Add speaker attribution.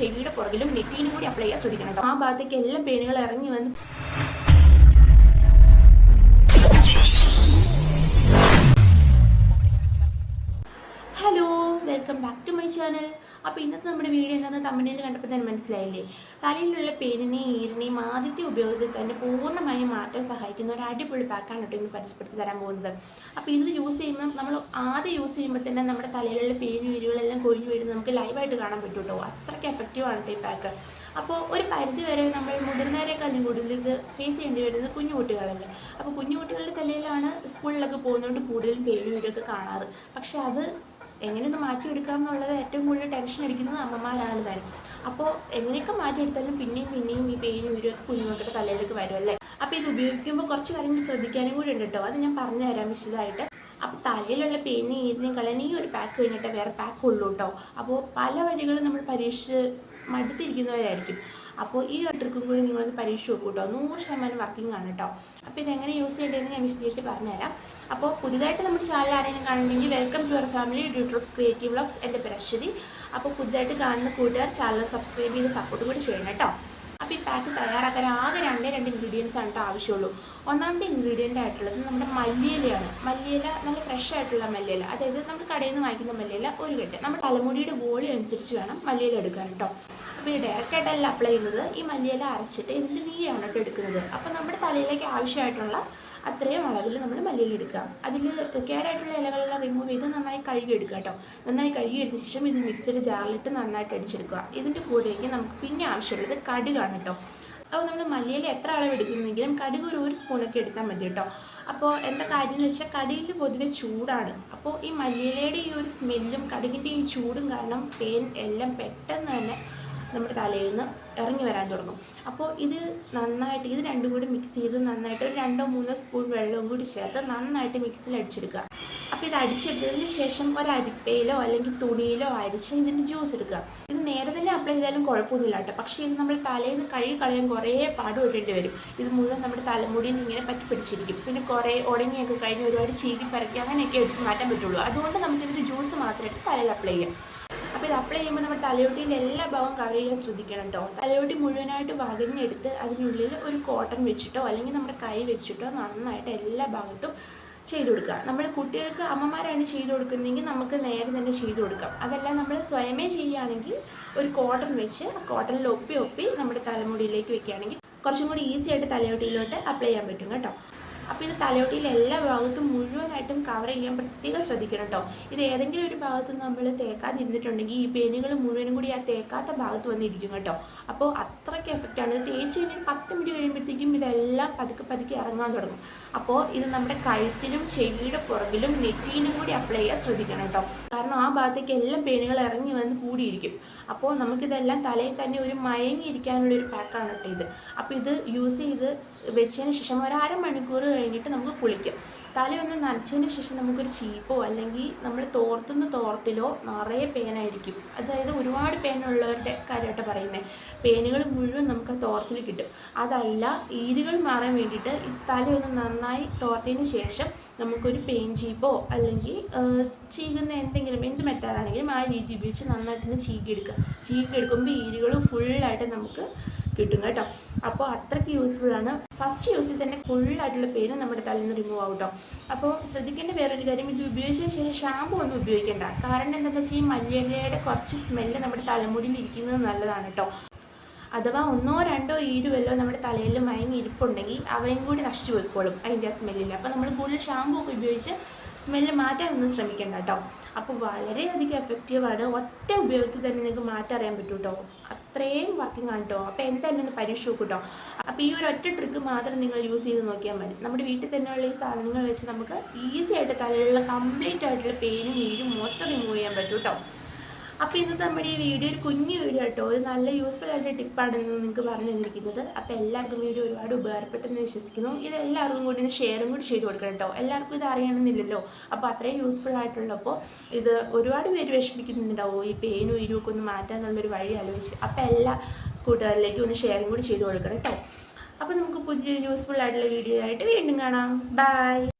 Speaker 1: ചെവിയുടെ പുറകിലും നെറ്റിയിലും കൂടി അപ്ലൈ ചെയ്യാൻ ശ്രദ്ധിക്കണം ആ ഭാഗത്തേക്ക് എല്ലാ പേനുകൾ ഇറങ്ങി വന്ന് hello welcome back to my channel അപ്പോൾ ഇന്നത്തെ നമ്മുടെ വീഡിയോ എന്താണെന്ന് തമിഴിൽ കണ്ടപ്പോൾ തന്നെ മനസ്സിലായില്ലേ? തലയിലുള്ള പേനിനെയും ഈരിനെയും ആദ്യത്തെ ഉപയോഗത്തിൽ തന്നെ പൂർണമായും മാറ്റാൻ സഹായിക്കുന്ന ഒരു അടിപൊളി പാക്കാണ് കേട്ടോ ഇന്ന് പരിചയപ്പെടുത്തി തരാൻ പോകുന്നത്. അപ്പോൾ ഇത് യൂസ് ചെയ്യുമ്പോൾ നമ്മൾ ആദ്യം യൂസ് ചെയ്യുമ്പോൾ തന്നെ നമ്മുടെ തലയിലുള്ള പേനും ഈരുകളെല്ലാം കൊഴിഞ്ഞു വീഴുന്നത് നമുക്ക് ലൈവായിട്ട് കാണാൻ പറ്റും കേട്ടോ. അത്രയ്ക്ക് എഫക്റ്റീവ് ആണ് കേട്ടോ ഈ പാക്ക് അപ്പോൾ ഒരു പരിധി വരെ നമ്മൾ മുതിർന്നവരെക്കാളും കൂടുതൽ ഇത് ഫേസ് ചെയ്യേണ്ടി വരുന്നത് കുഞ്ഞു കുട്ടികളല്ലേ? അപ്പോൾ കുഞ്ഞു കുട്ടികളുടെ തലയിലാണ് സ്കൂളിലൊക്കെ പോകുന്നതുകൊണ്ട് കൂടുതലും പേനും ഇവരൊക്കെ കാണാറ്. പക്ഷേ അത് എങ്ങനെയൊന്ന് മാറ്റിയെടുക്കാം എന്നുള്ളത് ഏറ്റവും കൂടുതൽ ടെൻഷൻ അടിക്കുന്നത് അമ്മമാരാണ് താനും അപ്പോൾ എങ്ങനെയൊക്കെ മാറ്റിയെടുത്താലും പിന്നെയും പിന്നെയും ഈ പെയിനും ഇവരൊക്കെ കുഞ്ഞുമക്കളുടെ തലയിലേക്ക് വരുമല്ലേ അപ്പോൾ ഇത് ഉപയോഗിക്കുമ്പോൾ കുറച്ച് കാര്യങ്ങൾ ശ്രദ്ധിക്കാനും കൂടി ഉണ്ട് കേട്ടോ അത് ഞാൻ പറഞ്ഞു തരാം വിശദമായിട്ട്. അപ്പോൾ തലയിലുള്ള പെയിനും ഈരിനെയും കളയാൻ ഈ ഒരു പാക്ക് കഴിഞ്ഞിട്ട് വേറെ പാക്ക് ഉള്ളൂ കേട്ടോ അപ്പോൾ പല വഴികളും നമ്മൾ പരീക്ഷിച്ച് മടുത്തിരിക്കുന്നവരായിരിക്കും. അപ്പോൾ ഈ ഒരു ട്രിക്കും കൂടി നിങ്ങളൊന്ന് പരീക്ഷ നോക്കൂ കേട്ടോ നൂറ് ശതമാനം വർക്കിംഗ് ആണ് കേട്ടോ അപ്പോൾ ഇതെങ്ങനെ യൂസ് ചെയ്യേണ്ടതെന്ന് ഞാൻ വിശദീകരിച്ച് പറഞ്ഞുതരാം. അപ്പോൾ പുതുതായിട്ട് നമ്മുടെ ചാനൽ ആരെങ്കിലും കാണുന്നുണ്ടെങ്കിൽ വെൽക്കം ടു അവർ ഫാമിലി ഡ്യൂട്രോസ് ക്രിയേറ്റീവ് വ്ളോഗ്സ് എന്റെ പേര് അശ്വതി. അപ്പോൾ പുതുതായിട്ട് കാണുന്ന കൂട്ടുകാർ ചാനൽ സബ്സ്ക്രൈബ് ചെയ്ത് സപ്പോർട്ട് കൂടി ചെയ്യണം കേട്ടോ അപ്പോൾ ഈ പാക്ക് തയ്യാറാക്കാൻ ആകെ രണ്ട് രണ്ട് ഇൻഗ്രീഡിയൻസ് ആണ് ആവശ്യമുള്ളൂ. ഒന്നാമത്തെ ഇൻഗ്രീഡിയന്റ് ആയിട്ടുള്ളത് നമ്മുടെ മല്ലിയിലയാണ്. മല്ലിയില നല്ല ഫ്രഷ് ആയിട്ടുള്ള മല്ലിയില. അതായത് നമ്മൾ കടയിൽ നിന്ന് വാങ്ങിക്കുന്ന മല്ലിയില ഒരു കെട്ട്. നമ്മുടെ തലമുടിയുടെ വോളിയം അനുസരിച്ച് വേണം മല്ലിയില എടുക്കാൻ കേട്ടോ അപ്പോൾ ഈ ഡയറക്റ്റായിട്ടല്ല അപ്ലൈ ചെയ്യുന്നത് ഈ മല്ലിയില അരച്ചിട്ട് ഇതിന്റെ നീയാണ് കേട്ടോ എടുക്കുന്നത്. അപ്പോൾ നമ്മുടെ തലയിലേക്ക് ആവശ്യമായിട്ടുള്ള അത്രയും അളവിൽ നമ്മൾ മല്ലിയിൽ എടുക്കുക. അതിൽ കേടായിട്ടുള്ള ഇലകളെല്ലാം റിമൂവ് ചെയ്ത് നന്നായി കഴുകി എടുക്കുക കേട്ടോ. നന്നായി കഴുകി എടുത്ത ശേഷം ഇത് മിക്സിയുടെ ജാറിലിട്ട് നന്നായിട്ട് അടിച്ചെടുക്കുക. ഇതിന്റെ കൂടെയൊക്കെ നമുക്ക് പിന്നെ ആവശ്യമുള്ളത് കടുകാണ് കേട്ടോ. അപ്പോൾ നമ്മൾ മല്ലിയിൽ എത്ര അളവ് എടുക്കുന്നെങ്കിലും കടുക് ഒരു ഒരു സ്പൂണൊക്കെ എടുത്താൽ മതി കേട്ടോ. അപ്പോൾ എന്താ കാര്യം എന്ന് വെച്ചാൽ കടുകിൽ പൊതുവെ ചൂടാണ്. അപ്പോൾ ഈ മല്ലിയിലയുടെ ഈ ഒരു സ്മെല്ലും കടുകിന്റെ ഈ ചൂടും കാരണം പെയിൻ എല്ലാം പെട്ടെന്ന് തന്നെ നമ്മുടെ തലയിൽ നിന്ന് ഇറങ്ങി വരാൻ തുടങ്ങും. അപ്പോൾ ഇത് നന്നായിട്ട് ഇത് രണ്ടും കൂടി മിക്സ് ചെയ്ത് നന്നായിട്ട് ഒരു രണ്ടോ മൂന്നോ സ്പൂൺ വെള്ളവും കൂടി ചേർത്ത് നന്നായിട്ട് മിക്സിയിൽ അടിച്ചെടുക്കുക. അപ്പോൾ ഇത് അടിച്ചെടുത്തതിന് ശേഷം ഒരു അരിപ്പയിലോ അല്ലെങ്കിൽ തുണിയിലോ അരിച്ച് ഇതിന്റെ ജ്യൂസ് എടുക്കുക ഇത് നേരെ തന്നെ അപ്ലൈ ചെയ്താലും കുഴപ്പമൊന്നുമില്ല കേട്ടോ. പക്ഷേ ഇത് നമ്മൾ തലയിൽ നിന്ന് കഴുകി കളയാൻ കുറേ പാടുപെട്ടേണ്ടി വരും. ഇത് മുഴുവൻ നമ്മുടെ തലമുടിയിൽ നിന്ന് ഇങ്ങനെ പറ്റി പിടിച്ചിരിക്കും. പിന്നെ കുറേ ഉടങ്ങിയൊക്കെ കഴിഞ്ഞ് ഒരുപാട് ചീകി പരക്കി അങ്ങനെയൊക്കെ എടുത്ത് മാറ്റാൻ പറ്റുള്ളൂ. അതുകൊണ്ട് നമുക്കിതിന്റെ ജ്യൂസ് മാത്രമായിട്ട് തലയിൽ അപ്ലൈ ചെയ്യാം. അപ്പോൾ ഇത് അപ്ലൈ ചെയ്യുമ്പോൾ നമ്മുടെ തലയോട്ടിന്റെ എല്ലാ ഭാഗവും കവർ ചെയ്യാൻ ശ്രദ്ധിക്കണം കേട്ടോ തലയോട്ടി മുഴുവനായിട്ട് വകഞ്ഞെടുത്ത് അതിനുള്ളിൽ ഒരു കോട്ടൺ വെച്ചിട്ടോ അല്ലെങ്കിൽ നമ്മുടെ കൈ വെച്ചിട്ടോ നന്നായിട്ട് എല്ലാ ഭാഗത്തും ചെയ്തു കൊടുക്കുക. നമ്മൾ കുട്ടികൾക്ക് അമ്മമാരാണ് ചെയ്തു കൊടുക്കുന്നതെങ്കിൽ നമുക്ക് നേരെ തന്നെ ചെയ്തു കൊടുക്കാം. അതെല്ലാം നമ്മൾ സ്വയമേ ചെയ്യുകയാണെങ്കിൽ ഒരു കോട്ടൺ വെച്ച് ആ കോട്ടണിൽ ഒപ്പി ഒപ്പി നമ്മുടെ തലമുടിയിലേക്ക് വെക്കുകയാണെങ്കിൽ കുറച്ചും കൂടി ഈസി ആയിട്ട് തലയോട്ടിയിലോട്ട് അപ്ലൈ ചെയ്യാൻ പറ്റും കേട്ടോ. അപ്പോൾ ഇത് തലയോട്ടിയിൽ എല്ലാ ഭാഗത്തും മുഴുവനായിട്ടും കവർ ചെയ്യാൻ പ്രത്യേകം ശ്രദ്ധിക്കണം കേട്ടോ ഇത് ഏതെങ്കിലും ഒരു ഭാഗത്ത് നമ്മൾ തേക്കാതിരുന്നിട്ടുണ്ടെങ്കിൽ ഈ പേനുകൾ മുഴുവനും കൂടി ആ തേക്കാത്ത ഭാഗത്ത് വന്നിരിക്കും കേട്ടോ. അപ്പോൾ അത്രയ്ക്ക് എഫക്റ്റാണ് ഇത് തേച്ച് കഴിഞ്ഞാൽ പത്ത് മിനിറ്റ് കഴിയുമ്പോഴത്തേക്കും ഇതെല്ലാം പതുക്കെ പതുക്കെ ഇറങ്ങാൻ തുടങ്ങും. അപ്പോൾ ഇത് നമ്മുടെ കഴുത്തിലും ചെവിയുടെ പുറകിലും നെറ്റിയിലും കൂടി അപ്ലൈ ചെയ്യാൻ ശ്രദ്ധിക്കണം കേട്ടോ കാരണം ആ ഭാഗത്തേക്ക് എല്ലാം പേനുകൾ ഇറങ്ങി വന്ന് കൂടിയിരിക്കും. അപ്പോൾ നമുക്കിതെല്ലാം തലയിൽ തന്നെ ഒരു മയങ്ങിയിരിക്കാനുള്ള ഒരു പാക്കാണ് കേട്ടോ ഇത്. അപ്പോൾ ഇത് യൂസ് ചെയ്ത് വെച്ചതിന് ശേഷം ഒരു അരമണിക്കൂർ കഴിഞ്ഞിട്ട് നമുക്ക് കുളിക്കാം. തലയൊന്ന് നനച്ചതിന് ശേഷം നമുക്കൊരു ചീപ്പോ അല്ലെങ്കിൽ നമ്മൾ തോർത്തുന്ന തോർത്തിലോ നിറയെ പേനായിരിക്കും അതായത് ഒരുപാട് പേനുള്ളവരുടെ കാര്യമായിട്ട് പറയുന്നത്. പേനുകൾ മുഴുവൻ നമുക്ക് തോർത്തിൽ കിട്ടും. അതല്ല ഈരുകൾ മാറാൻ വേണ്ടിയിട്ട് ഇത് തലയൊന്ന് നന്നായി തോർത്തതിന് ശേഷം നമുക്കൊരു പെയിൻ ചീപ്പോ അല്ലെങ്കിൽ ചീകുന്ന എന്തെങ്കിലും എന്ത് മെത്തേഡാണെങ്കിലും ആ രീതി ഉപയോഗിച്ച് നന്നായിട്ടൊന്ന് ചീകിയെടുക്കുക. ചീകിയെടുക്കുമ്പോൾ ഈരുകൾ ഫുള്ളായിട്ട് നമുക്ക് കിട്ടും കേട്ടോ. അപ്പോൾ അത്രയ്ക്ക് ആണ്. ഫസ്റ്റ് യൂസിൽ തന്നെ ഫുള്ളായിട്ടുള്ള പെയിൻ നമ്മുടെ തലയിൽ നിന്ന് റിമൂവ് ആവും കേട്ടോ. അപ്പോൾ ശ്രദ്ധിക്കേണ്ട വേറൊരു കാര്യം ഇത് ഉപയോഗിച്ചതിന് ശേഷം ഷാമ്പു ഒന്നും ഉപയോഗിക്കേണ്ട. കാരണം എന്താണെന്ന് വെച്ചാൽ ഈ മല്ലിയിലയുടെ കുറച്ച് സ്മെല്ല് നമ്മുടെ തലമുടിയിൽ ഇരിക്കുന്നത് നല്ലതാണ് കേട്ടോ. അഥവാ ഒന്നോ രണ്ടോ ഈരുവല്ലോ നമ്മുടെ തലയിൽ മയങ്ങി ഇരിപ്പുണ്ടെങ്കിൽ അവയും കൂടി നശിച്ചു പോയിക്കോളും അതിന്റെ ആ സ്മെല്ലിൽ അപ്പോൾ നമ്മൾ കൂടുതൽ ഷാമ്പു ഒക്കെ ഉപയോഗിച്ച് സ്മെല്ല് മാറ്റാനൊന്നും ശ്രമിക്കേണ്ട കേട്ടോ. അപ്പോൾ വളരെയധികം എഫക്റ്റീവാണ് ഒറ്റ ഉപയോഗത്തിൽ തന്നെ നിങ്ങൾക്ക് മാറ്റം അറിയാൻ പറ്റും കേട്ടോ. അത്രയും വർക്കിംഗ് ആണ് കേട്ടോ അപ്പോൾ എന്തായാലും ഒന്ന് പരീക്ഷ നോക്കും കേട്ടോ അപ്പോൾ ഈ ഒരു ഒറ്റ ട്രിക്ക് മാത്രം നിങ്ങൾ യൂസ് ചെയ്ത് നോക്കിയാൽ മതി. നമ്മുടെ വീട്ടിൽ തന്നെയുള്ള ഈ സാധനങ്ങൾ വെച്ച് നമുക്ക് ഈസി ആയിട്ട് തലയിലുള്ള കംപ്ലീറ്റ് ആയിട്ടുള്ള പെയിനും നീരും മൊത്തം റിമൂവ് ചെയ്യാൻ പറ്റും കേട്ടോ അപ്പോൾ ഇന്നത്തെ നമ്മുടെ ഈ വീഡിയോ ഒരു കുഞ്ഞു വീഡിയോ കേട്ടോ. ഒരു നല്ല യൂസ്ഫുൾ ആയിട്ട് ടിപ്പാണെന്ന് നിങ്ങൾക്ക് പറഞ്ഞു തന്നിരിക്കുന്നത്. അപ്പോൾ എല്ലാവർക്കും വീഡിയോ ഒരുപാട് ഉപകാരപ്പെട്ടെന്ന് വിശ്വസിക്കുന്നു. ഇത് എല്ലാവർക്കും കൂടി ഒന്ന് ഷെയറും കൂടി ചെയ്ത് കൊടുക്കണം കേട്ടോ. എല്ലാവർക്കും ഇത് അറിയണമെന്നില്ലല്ലോ. അപ്പോൾ അത്രയും യൂസ്ഫുൾ ആയിട്ടുള്ളപ്പോൾ ഇത് ഒരുപാട് പേര് വിഷമിക്കുന്നുണ്ടാവും? ഈ പെയിനും ഇരുവൊക്കെ ഒന്ന് മാറ്റാനുള്ളൊരു വഴി ആലോചിച്ച്. അപ്പോൾ എല്ലാ കൂട്ടുകാരിലേക്കും ഒന്ന് ഷെയറും കൂടി ചെയ്ത് കൊടുക്കണം കേട്ടോ. അപ്പോൾ നമുക്ക് പുതിയ യൂസ്ഫുൾ ആയിട്ടുള്ള വീഡിയോ ആയിട്ട് വീണ്ടും കാണാം. ബൈ